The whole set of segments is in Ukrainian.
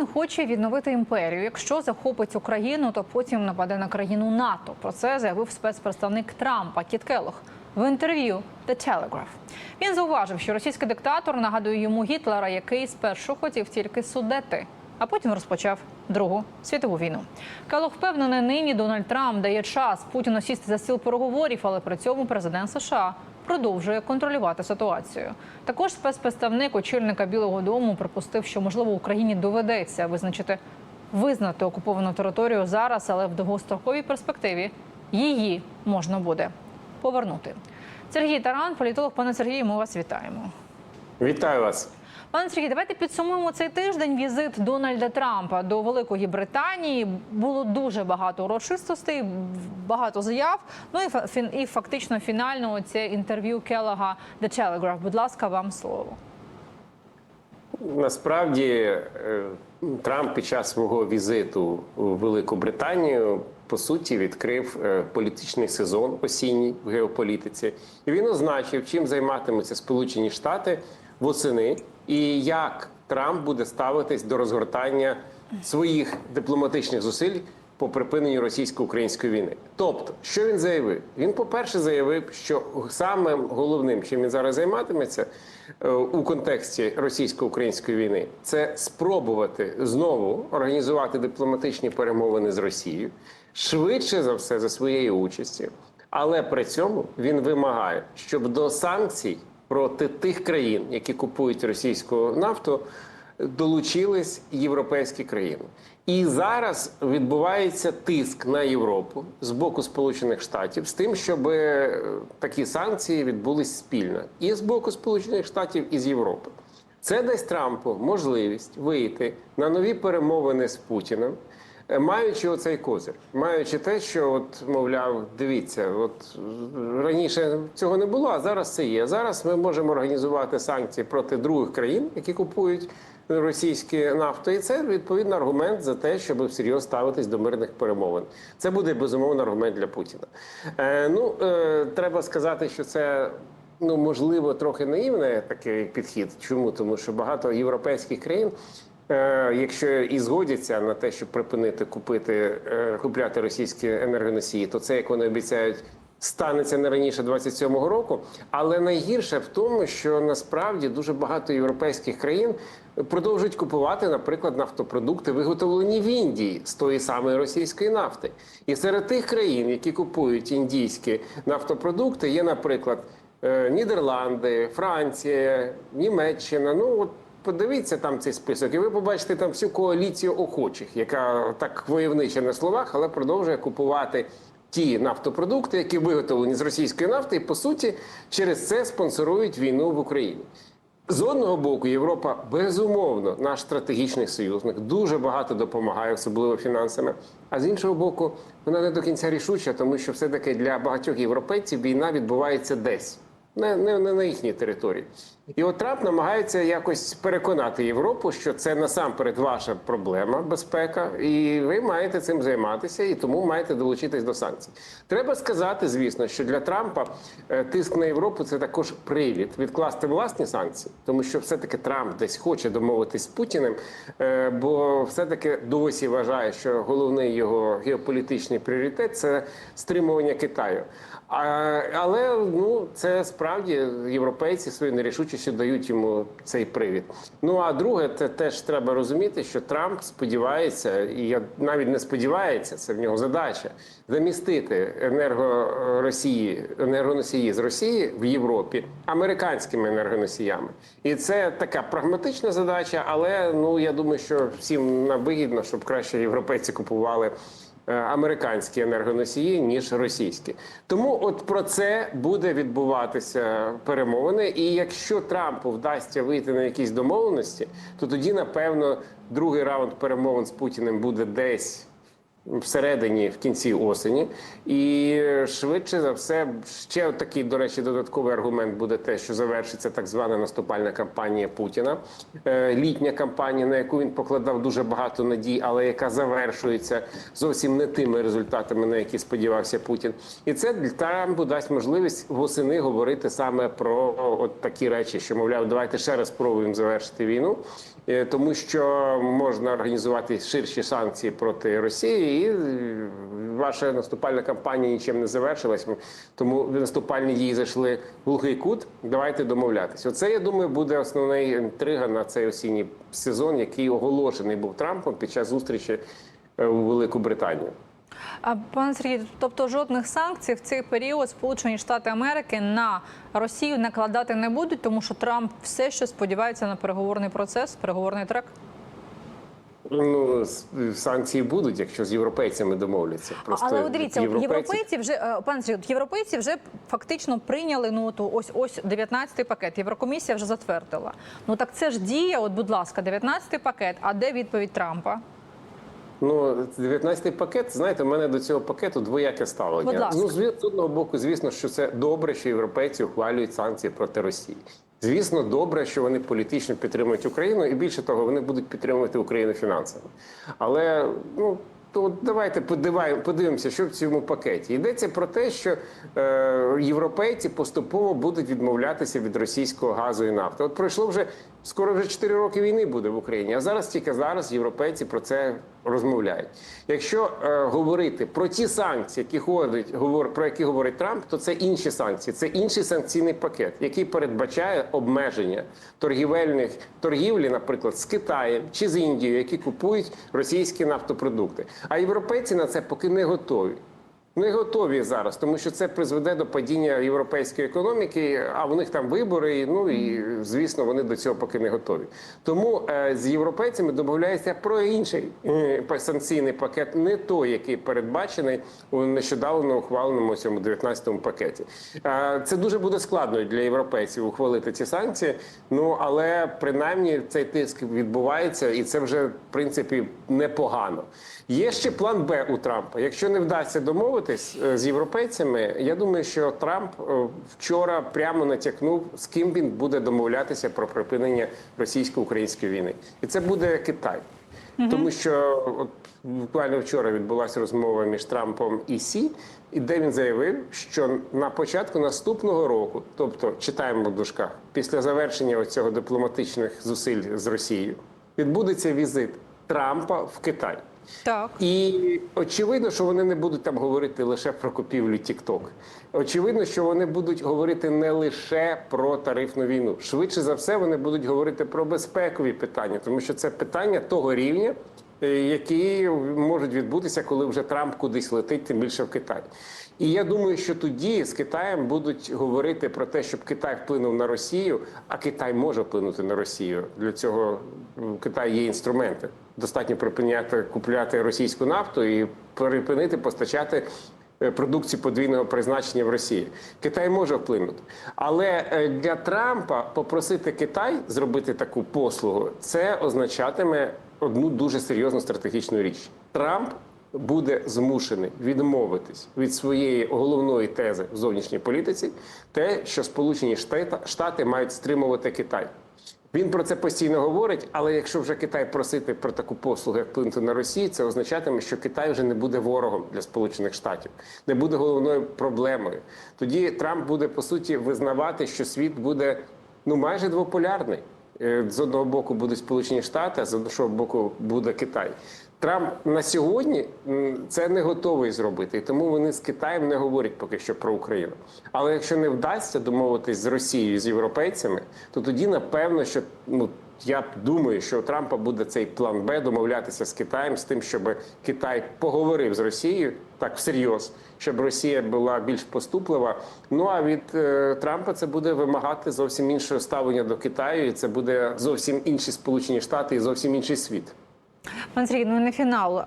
Путін хоче відновити імперію. Якщо захопить Україну, то потім нападе на країну НАТО. Про це заявив спецпредставник Трампа Кіт Келлог в інтерв'ю The Telegraph. Він зауважив, що російський диктатор нагадує йому Гітлера, який спершу хотів тільки судити, а потім розпочав Другу світову війну. Келлог впевнений, нині Дональд Трамп дає час Путіну сісти за стіл переговорів, але при цьому президент США продовжує контролювати ситуацію. Також спецпредставник очільника Білого Дому припустив, що можливо Україні доведеться визначити визнати окуповану територію зараз, але в довгостроковій перспективі її можна буде повернути. Сергій Таран, політолог, пане Сергію, ми вас вітаємо. Вітаю вас. Пане Сергій, давайте підсумуємо цей тиждень. Візит Дональда Трампа до Великої Британії було дуже багато урочистостей, багато заяв. Ну і і фактично фінально це інтерв'ю Келлога The Telegraph. Будь ласка, вам слово. Насправді е, Трамп під час свого візиту у Велику Британію по суті відкрив е, політичний сезон осінній в геополітиці. І він означив, чим займатимуться Сполучені Штати восени, і як Трамп буде ставитись до розгортання своїх дипломатичних зусиль по припиненню російсько-української війни. Тобто, що він заявив? Він, по-перше, заявив, що самим головним, чим він зараз займатиметься е, у контексті російсько-української війни, це спробувати знову організувати дипломатичні перемовини з Росією швидше за все за своєї участі. Але при цьому він вимагає, щоб до санкцій проти тих країн, які купують російську нафту, долучились європейські країни. І зараз відбувається тиск на Європу з боку Сполучених Штатів з тим, щоб е, такі санкції відбулись спільно і з боку Сполучених Штатів, і з Європи. Це дасть Трампу можливість вийти на нові перемовини з Путіним, маючи оцей козир, маючи те, що от мовляв, дивіться, от е, раніше цього не було, а зараз це є. Зараз ми можемо організувати санкції проти других країн, які купують російське нафту, і це відповідно аргумент за те, щоб всерйоз ставитись до мирних перемовин. Це буде безумовно аргумент для Путіна. Е, ну е, треба сказати, що це. Ну, можливо, трохи наївний такий підхід. Чому? Тому що багато європейських країн, е, якщо і згодяться на те, щоб припинити купити е, купляти російські енергоносії, то це, як вони обіцяють, станеться не раніше 27-го року. Але найгірше в тому, що насправді дуже багато європейських країн продовжують купувати, наприклад, нафтопродукти, виготовлені в Індії з тої самої російської нафти. І серед тих країн, які купують індійські нафтопродукти, є, наприклад, е, Нідерланди, Франція, Німеччина. Ну от подивіться там цей список, і ви побачите там всю коаліцію охочих, яка так войовнича на словах, але продовжує купувати. Ті нафтопродукти, які виготовлені з російської нафти, і по суті через це спонсорують війну в Україні. З одного боку, Європа безумовно наш стратегічний союзник, дуже багато допомагає, особливо фінансами. А з іншого боку, вона не до кінця рішуча, тому що все-таки для багатьох європейців війна відбувається десь, не, не, не на їхній території. І от Трамп намагається якось переконати Європу, що це насамперед ваша проблема, безпека, і ви маєте цим займатися, і тому маєте долучитись до санкцій. Треба сказати, звісно, що для Трампа е, тиск на Європу це також привід відкласти власні санкції, тому що все-таки Трамп десь хоче домовитись з Путіним, е, бо все-таки досі вважає, що головний його геополітичний пріоритет це стримування Китаю. Але ну це справді європейці свою нерішучістю дають йому цей привід. Ну а друге, це теж треба розуміти, що Трамп сподівається, і я навіть не сподівається, це в нього задача замістити енерго Росії, енергоносії з Росії в Європі американськими енергоносіями. І це така прагматична задача, але ну я думаю, що всім вигідно, щоб краще європейці купували е, американські енергоносії ніж російські. Тому от про це буде відбуватися перемовини. І якщо Трампу вдасться вийти на якісь домовленості, то тоді напевно другий раунд перемовин з Путіним буде десь. Всередині в кінці осені, і швидше за все, ще такий, до речі, додатковий аргумент буде те, що завершиться так звана наступальна кампанія Путіна, е, літня кампанія, на яку він покладав дуже багато надій, але яка завершується зовсім не тими результатами, на які сподівався Путін. І це Трампу дасть можливість восени говорити саме про от такі речі, що мовляв, давайте ще раз спробуємо завершити війну. Е, тому що можна організувати ширші санкції проти Росії, і е, ваша наступальна кампанія нічим не завершилась. Тому наступальні дії зайшли в глухий кут. Давайте домовлятися. Оце я думаю буде основна інтрига на цей осінній сезон, який оголошений був Трампом під час зустрічі е, у Велику Британію. Пане Сергій, тобто жодних санкцій в цей період Сполучені Штати Америки на Росію накладати не будуть, тому що Трамп все ще сподівається на переговорний процес, переговорний трек. Ну санкції будуть, якщо з європейцями домовляться. Просто Але дивіться, європейці- європейці вже е, пане Сергію, от європейці вже фактично прийняли ну от ось ось 19-й пакет. Єврокомісія вже затвердила. Ну так це ж діє. От, будь ласка, 19-й пакет. А де відповідь Трампа? Ну, 19-й пакет, знаєте, в мене до цього пакету двояке ставлення. Будь ласка. Ну, з одного боку, звісно, що це добре, що європейці ухвалюють санкції проти Росії. Звісно, добре, що вони політично підтримують Україну, і більше того, вони будуть підтримувати Україну фінансово. Але ну. То давайте подивимося, що в цьому пакеті йдеться про те, що е, європейці поступово будуть відмовлятися від російського газу і нафти. От пройшло вже скоро вже 4 роки війни буде в Україні. А зараз тільки зараз європейці про це розмовляють. Якщо е, говорити про ті санкції, які ходить, говор, про які говорить Трамп, то це інші санкції, це інший санкційний пакет, який передбачає обмеження торгівельних торгівлі, наприклад, з Китаєм чи з Індією, які купують російські нафтопродукти. А європейці на це поки не готові. Не готові зараз, тому що це призведе до падіння європейської економіки. А в них там вибори. Ну і звісно, вони до цього поки не готові. Тому е, з європейцями домовляється про інший е, санкційний пакет, не той, який передбачений у нещодавно ухваленому цьому 19-му пакеті. Е, це дуже буде складно для європейців ухвалити ці санкції. Ну але принаймні цей тиск відбувається, і це вже в принципі непогано. Є ще план Б у Трампа. Якщо не вдасться домовитись е, з європейцями, я думаю, що Трамп е, вчора прямо натякнув, з ким він буде домовлятися про припинення російсько-української війни, і це буде Китай. Тому що от буквально вчора відбулася розмова між Трампом і Сі, і де він заявив, що на початку наступного року, тобто читаємо в дужках, після завершення цього дипломатичних зусиль з Росією, відбудеться візит Трампа в Китай. Так. І очевидно, що вони не будуть там говорити лише про купівлю TikTok. Очевидно, що вони будуть говорити не лише про тарифну війну. Швидше за все, вони будуть говорити про безпекові питання, тому що це питання того рівня, які можуть відбутися, коли вже Трамп кудись летить, тим більше в Китай. І я думаю, що тоді з Китаєм будуть говорити про те, щоб Китай вплинув на Росію, а Китай може вплинути на Росію. Для цього в Китаї є інструменти. Достатньо припиняти купляти російську нафту і припинити постачати е, продукцію подвійного призначення в Росії. Китай може вплинути. Але е, для Трампа попросити Китай зробити таку послугу, це означатиме одну дуже серйозну стратегічну річ. Трамп буде змушений відмовитись від своєї головної тези в зовнішній політиці, те, що Сполучені Штати, Штати мають стримувати Китай. Він про це постійно говорить, але якщо вже Китай просити про таку послугу, як вплинути на Росію, це означатиме, що Китай вже не буде ворогом для Сполучених Штатів, не буде головною проблемою. Тоді Трамп буде по суті визнавати, що світ буде ну майже двополярний. Е, З одного боку будуть Сполучені Штати, а з іншого боку буде Китай. Трамп на сьогодні це не готовий зробити, і тому вони з Китаєм не говорять поки що про Україну. Але якщо не вдасться домовитись з Росією з європейцями, то тоді напевно, що ну я думаю, що у Трампа буде цей план Б домовлятися з Китаєм з тим, щоб Китай поговорив з Росією так всерйоз, щоб Росія була більш поступлива. Ну а від е, Трампа це буде вимагати зовсім іншого ставлення до Китаю, і це буде зовсім інші Сполучені Штати і зовсім інший світ. Пан Сергій, ну на фінал.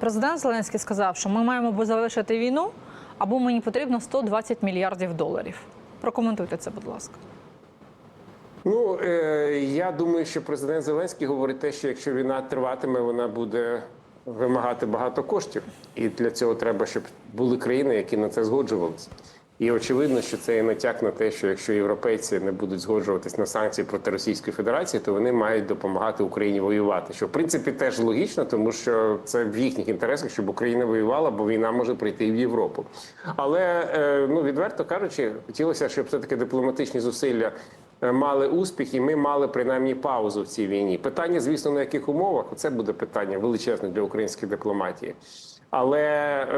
Президент Зеленський сказав, що ми маємо завершити війну, або мені потрібно 120 мільярдів доларів. Прокоментуйте це, будь ласка. Ну е, я думаю, що президент Зеленський говорить те, що якщо війна триватиме, вона буде вимагати багато коштів, і для цього треба, щоб були країни, які на це згоджувалися. І очевидно, що це і натяк на те, що якщо європейці не будуть згоджуватись на санкції проти Російської Федерації, то вони мають допомагати Україні воювати. Що в принципі теж логічно, тому що це в їхніх інтересах, щоб Україна воювала, бо війна може прийти в Європу. Але е, ну відверто кажучи, хотілося, щоб все таки дипломатичні зусилля мали успіх, і ми мали принаймні паузу в цій війні. Питання, звісно, на яких умовах це буде питання величезне для української дипломатії. Але е,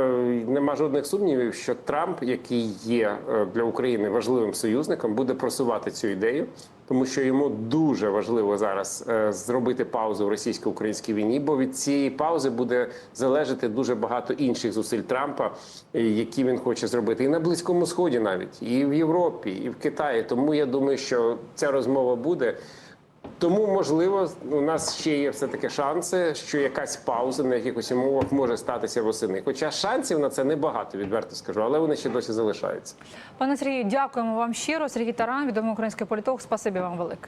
нема жодних сумнівів, що Трамп, який є е, для України важливим союзником, буде просувати цю ідею, тому що йому дуже важливо зараз е, зробити паузу в російсько-українській війні, бо від цієї паузи буде залежати дуже багато інших зусиль Трампа, які він хоче зробити, і на близькому сході, навіть і в Європі, і в Китаї. Тому я думаю, що ця розмова буде. Тому, можливо, у нас ще є все таки шанси, що якась пауза на якихось умовах може статися восени. Хоча шансів на це небагато, відверто скажу, але вони ще досі залишаються. Пане Сергію, дякуємо вам щиро. Сергій Таран, відомий український політолог. Спасибі вам велике.